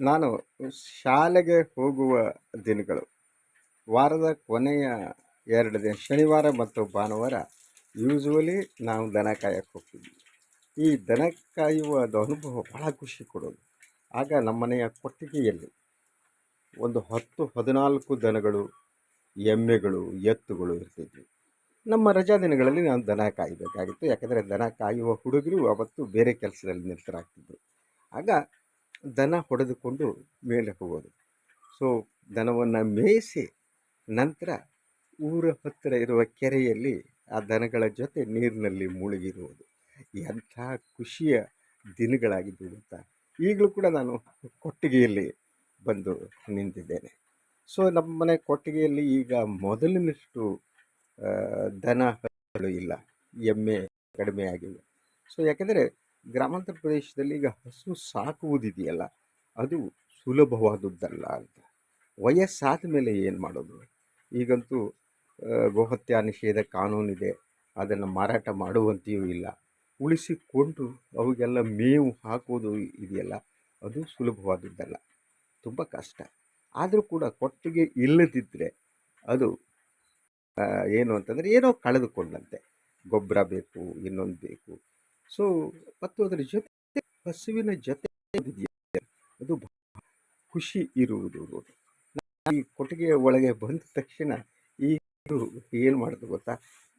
ನಾನು ಶಾಲೆಗೆ ಹೋಗುವ ದಿನಗಳು ವಾರದ ಕೊನೆಯ ಎರಡು ದಿನ, ಶನಿವಾರ ಮತ್ತು ಭಾನುವಾರ ಯೂಸ್ವಲಿ ನಾವು ದನ ಕಾಯಕ್ಕೆ ಹೋಗ್ತಿದ್ವಿ ಈ ದನ ಕಾಯುವ ಅನುಭವ ಭಾಳ ಖುಷಿ ಕೊಡೋದು ಆಗ ನಮ್ಮನೆಯ ಕೊಟ್ಟಿಗೆಯಲ್ಲಿ ಒಂದು ಹತ್ತು, ಹದಿನಾಲ್ಕು ದನಗಳು, ಎಮ್ಮೆಗಳು, ಎತ್ತುಗಳು ಇರ್ತಿದ್ವಿ. ನಮ್ಮ ರಜಾ ದಿನಗಳಲ್ಲಿ ನಾನು ದನ ಕಾಯಬೇಕಾಗಿತ್ತು. ಯಾಕಂದರೆ ದನ ಕಾಯುವ ಹುಡುಗರು ಅವತ್ತು ಬೇರೆ ಕೆಲಸದಲ್ಲಿ ನಿರತರಾಗ್ತಿದ್ರು. ಆಗ ದನ ಹೊಡೆದುಕೊಂಡು ಮೇಲೆ ಹೋಗೋದು. ಸೊ ದನವನ್ನು ಮೇಯಿಸಿ ನಂತರ ಊರ ಹತ್ತಿರ ಇರುವ ಕೆರೆಯಲ್ಲಿ ಆ ದನಗಳ ಜೊತೆ ನೀರಿನಲ್ಲಿ ಮುಳುಗಿರುವುದು ಎಂಥ ಖುಷಿಯ ದಿನಗಳಾಗಿದ್ದು ಅಂತ ಈಗಲೂ ಕೂಡ ನಾನು ಕೊಟ್ಟಿಗೆಯಲ್ಲಿ ಬಂದು ನಿಂತಿದ್ದೇನೆ. ಸೊ ನಮ್ಮ ಮನೆ ಕೊಟ್ಟಿಗೆಯಲ್ಲಿ ಈಗ ಮೊದಲಿನಷ್ಟು ದನ ಇಲ್ಲ. ಎಮ್ಮೆ ಕಡಿಮೆ ಆಗಿವೆ ಸೊ ಯಾಕೆಂದರೆ ಗ್ರಾಮಾಂತರ ಪ್ರದೇಶದಲ್ಲಿ ಈಗ ಹಸು ಸಾಕುವುದಿದೆಯಲ್ಲ, ಅದು ಸುಲಭವಾದದ್ದಲ್ಲ ಅಂತ. ವಯಸ್ಸಾದ ಮೇಲೆ ಏನು ಮಾಡೋದು? ಈಗಂತೂ ಗೋಹತ್ಯಾ ನಿಷೇಧ ಕಾನೂನಿದೆ, ಅದನ್ನು ಮಾರಾಟ ಮಾಡುವಂತೆಯೂ ಇಲ್ಲ. ಉಳಿಸಿಕೊಂಡು ಅವಿಗೆಲ್ಲ ಮೇವು ಹಾಕೋದು ಇದೆಯಲ್ಲ, ಅದು ಸುಲಭವಾದದ್ದಲ್ಲ. ತುಂಬ ಕಷ್ಟ. ಆದರೂ ಕೂಡ ಕೊಟ್ಟಿಗೆ ಇಲ್ಲದಿದ್ದರೆ ಅದು ಏನು ಅಂತಂದರೆ ಏನೋ ಕಳೆದುಕೊಂಡಂತೆ. ಗೊಬ್ಬರ ಬೇಕು, ಇನ್ನೊಂದು ಬೇಕು. ಸೊ ಮತ್ತು ಅದರ ಜೊತೆ ಹಸುವಿನ ಜೊತೆ ಅದು ಖುಷಿ ಇರುವುದು. ಈ ಕೊಟ್ಟಿಗೆಯ ಒಳಗೆ ಬಂದ ತಕ್ಷಣ ಈ ಏನು ಮಾಡೋದು ಗೊತ್ತಾ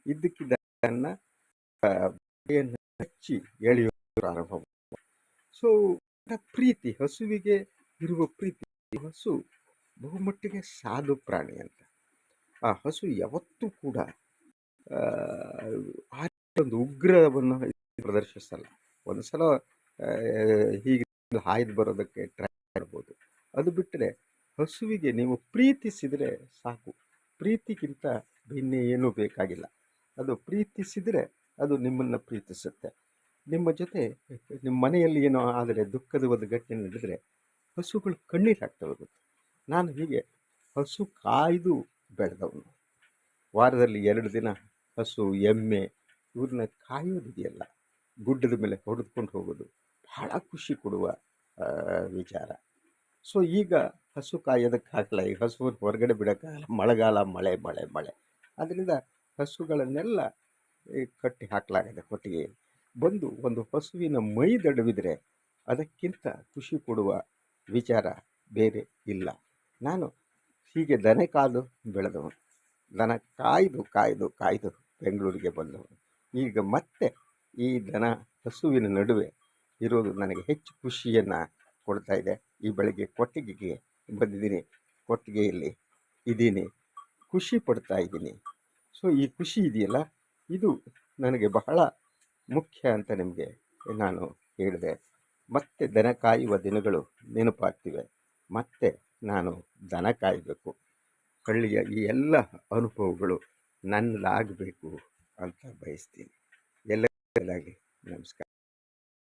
ಇದ್ದಕ್ಕಿದ್ದನ್ನು ಹಚ್ಚಿ ಆರಂಭ ಮಾಡಿತು. ಸೊ ಪ್ರೀತಿ, ಹಸುವಿಗೆ ಇರುವ ಪ್ರೀತಿ ಹಸು ಬಹುಮಟ್ಟಿಗೆ ಸಾಧು ಪ್ರಾಣಿ ಅಂತ ಆ ಹಸು ಯಾವತ್ತೂ ಕೂಡ ಆ ಒಂದು ಉಗ್ರವನ್ನು ಪ್ರದರ್ಶಿಸಲ್ಲ. ಒಂದು ಸಲ ಹೀಗೆ ಹಾಯ್ದು ಬರೋದಕ್ಕೆ ಟ್ರೈ ಮಾಡ್ಬೋದು. ಅದು ಬಿಟ್ಟರೆ ಹಸುವಿಗೆ ನೀವು ಪ್ರೀತಿಸಿದರೆ ಸಾಕು. ಪ್ರೀತಿಗಿಂತ ಭಿನ್ನ ಏನೂ ಬೇಕಾಗಿಲ್ಲ. ಅದು ಪ್ರೀತಿಸಿದರೆ ಅದು ನಿಮ್ಮನ್ನು ಪ್ರೀತಿಸುತ್ತೆ. ನಿಮ್ಮ ಜೊತೆ, ನಿಮ್ಮ ಮನೆಯಲ್ಲಿ ಏನೋ ಆದರೆ ದುಃಖದ ಒಂದು ಘಟನೆ ನಡೆದರೆ ಹಸುಗಳು ಕಣ್ಣೀರು ಹೋಗುತ್ತೆ. ಗೊತ್ತು ನಾನು ಹೀಗೆ ಹಸು ಕಾಯ್ದು ಬೆಳೆದವನು. ವಾರದಲ್ಲಿ ಎರಡು ದಿನ ಹಸು, ಎಮ್ಮೆ, ಇವ್ರನ್ನ ಕಾಯೋದಿದೆಯಲ್ಲ. ಗುಡ್ಡದ ಮೇಲೆ ಹೊಡೆದುಕೊಂಡು ಹೋಗೋದು ಬಹಳ ಖುಷಿ ಕೊಡುವ ವಿಚಾರ. ಸೊ ಈಗ ಹಸು ಕಾಯೋದಕ್ಕಾಗಲ್ಲ ಈ ಹಸುವನ್ನು ಹೊರಗಡೆ ಬಿಡೋಕ್ಕಾಗಲ್ಲ ಮಳೆಗಾಲ, ಮಳೆ ಮಳೆ ಮಳೆ. ಅದರಿಂದ ಹಸುಗಳನ್ನೆಲ್ಲ ಕಟ್ಟಿ ಹಾಕಲಾಗಿದೆ ಕೊಟ್ಟಿಗೆ ಬಂದು ಒಂದು ಹಸುವಿನ ಮೈ ದಡವಿದರೆ ಅದಕ್ಕಿಂತ ಖುಷಿ ಕೊಡುವ ವಿಚಾರ ಬೇರೆ ಇಲ್ಲ. ನಾನು ಹೀಗೆ ದನ ಕಾದು ಬೆಳೆದವನು. ದನ ಕಾಯ್ದು ಕಾಯ್ದು ಕಾಯ್ದು ಬೆಂಗಳೂರಿಗೆ ಬಂದವನು. ಈಗ ಮತ್ತೆ ಈ ದನ ಹಸುವಿನ ನಡುವೆ ಇರೋದು ನನಗೆ ಹೆಚ್ಚು ಖುಷಿಯನ್ನು ಕೊಡ್ತಾ ಇದೆ. ಈ ಬೆಳಗ್ಗೆ ಕೊಟ್ಟಿಗೆಗೆ ಬಂದಿದ್ದೀನಿ. ಕೊಟ್ಟಿಗೆಯಲ್ಲಿ ಇದ್ದೀನಿ. ಖುಷಿ ಪಡ್ತಾ ಇದ್ದೀನಿ. ಸೊ ಈ ಖುಷಿ ಇದೆಯಲ್ಲ? ಇದು ನನಗೆ ಬಹಳ ಮುಖ್ಯ ಅಂತ ನಿಮಗೆ ನಾನು ಹೇಳಿದೆ. ಮತ್ತೆ ದನ ಕಾಯುವ ದಿನಗಳು ನೆನಪಾಗ್ತಿವೆ. ಮತ್ತೆ ನಾನು ದನ ಕಾಯಬೇಕು. ಹಳ್ಳಿಯ ಈ ಎಲ್ಲ ಅನುಭವಗಳು ನನ್ನದಾಗಬೇಕು ಅಂತ ಬಯಸ್ತೀನಿ. ಎಲ್ಲ लगे नमस्कार।